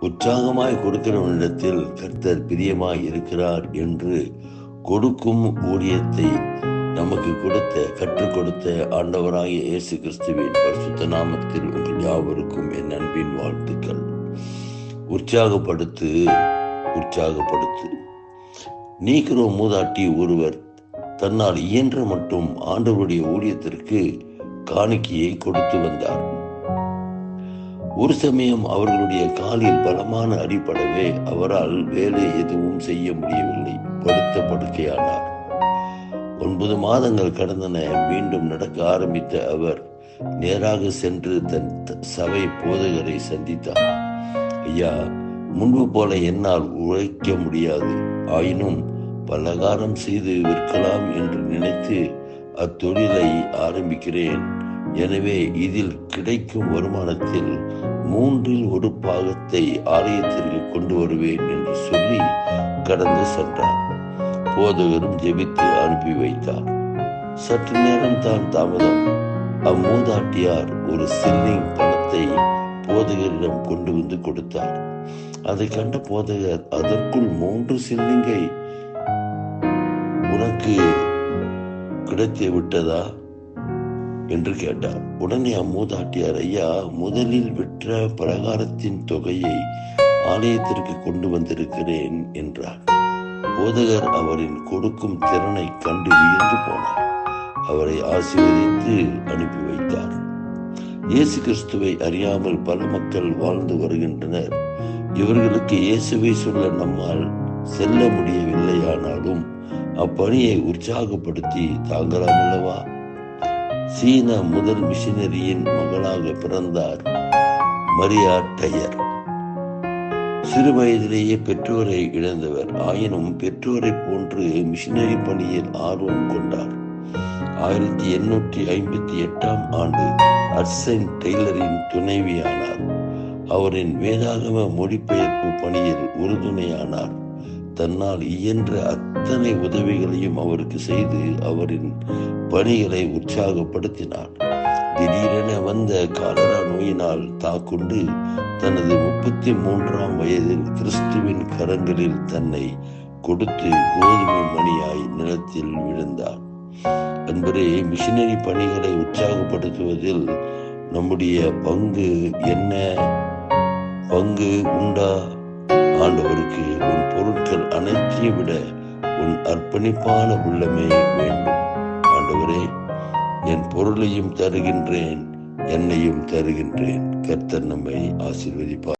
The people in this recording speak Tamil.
உற்சாகமாய் கொடுக்கிறவனிடத்தில் கர்த்தர் பிரியமாய் இருக்கிறார் என்று கொடுக்கும் ஊழியத்தை நமக்கு கொடுத்த கற்றுக் கொடுத்த ஆண்டவராகிய இயேசு கிறிஸ்துவின் பரிசுத்த நாமத்தில் உங்கள் யாவருக்கும் என் அன்பின் வாழ்த்துக்கள். உற்சாகப்படுத்து உற்சாகப்படுத்து. நீக்கிறோ மூதாட்டி ஒருவர் தன்னால் இயன்ற மட்டும் ஆண்டவருடைய ஊழியத்திற்கு காணிக்கையை கொடுத்து வந்தார். ஒரு சமயம் அவர்களுடைய காலில் பலமான அடிப்படவே அவரால் வேலை எதுவும் செய்ய முடியவில்லை. படுத்த படுக்கையானார். ஒன்பது மாதங்கள் கடந்தன. மீண்டும் நடக்க ஆரம்பித்த அவர் நேராக சென்று தன் சபை போதகரை சந்தித்தார். ஐயா முன்பு போல என்னால் உழைக்க முடியாது. ஆயினும் பலகாரம் செய்து விற்கலாம் என்று நினைத்து அத்தொழிலை ஆரம்பிக்கிறேன். எனவே இதில் கிடைக்கும் வருமானத்தில் மூன்றில் ஒரு பாகத்தை ஆலயத்திற்கு கொண்டு வருவேன் என்று சொல்லி கடந்து சென்றார். போதகரும் ஜெபித்து அனுப்பி வைத்தார். சற்று நேரம் தான் தாமதம். அம்மூதாட்டியார் ஒரு சில்லிங் பணத்தை போதகரிடம் கொண்டு வந்து கொடுத்தார். அதை கண்ட போதகர் அதற்குள் மூன்று சில்லிங்கை உனக்கு கிடைத்து விட்டதா என்று கேட்டார். உடனே அம்மூதாட்டியார் ஐயா முதலில் விற்ற பிரகாரத்தின் தொகையை ஆலயத்திற்கு கொண்டு வந்திருக்கிறேன் என்றார். போதகர் அவரின் கொடுக்கும் திறனை கண்டு வியந்து போனார். அவரை ஆசீர்வதித்து அனுப்பி வைத்தார். இயேசு கிறிஸ்துவை அறியாமல் பல மக்கள் வாழ்ந்து வருகின்றனர். இவர்களுக்கு இயேசுவை சொல்ல நம்மால் செல்ல முடியவில்லையானாலும் அப்பணியை உற்சாகப்படுத்தி தாங்கலாம் அல்லவா? சீன முதல் மிஷினரியின் மகளாக பிறந்தார் மரியா டையர். சிறு வயதிலேயே பெற்றோரை இழந்தவர். ஆயினும் பெற்றோரை போன்று மிஷினரி பணியில் ஆர்வம் கொண்டார். ஆயிரத்தி எண்ணூற்றி ஐம்பத்தி எட்டாம் ஆண்டு அர்சன் டெய்லரின் துணைவியானார். அவரின் வேதாகம மொழிபெயர்ப்பு பணியில் உறுதுணையானார். தன்னால் இயன்ற அத்தனை உதவிகளையும் அவருக்கு செய்து அவரின் பணிகளை உற்சாகப்படுத்தினார் திடீரென வந்த காலரா நோயினால் தாக்குண்டு தனது முப்பத்தி மூன்றாம் வயதில் கிறிஸ்துவின் கரங்களில் தன்னை கொடுத்து கோதுமை மணியாய் நிலத்தில் விழுந்தார் அன்பரே மிஷினரி பணிகளை உற்சாகப்படுத்துவதில் நம்முடைய பங்கு என்ன? பங்கு உண்டா? ஆண்டவருக்கு உன் பொருட்கள் அனைத்தையும் விட உன் அர்ப்பணிப்பான உள்ளமே வேண்டும். ஆண்டவரே என் பொருளையும் தருகின்றேன் என்னையும் தருகின்றேன். கர்த்தர் நம்மை ஆசீர்வதிப்பார்.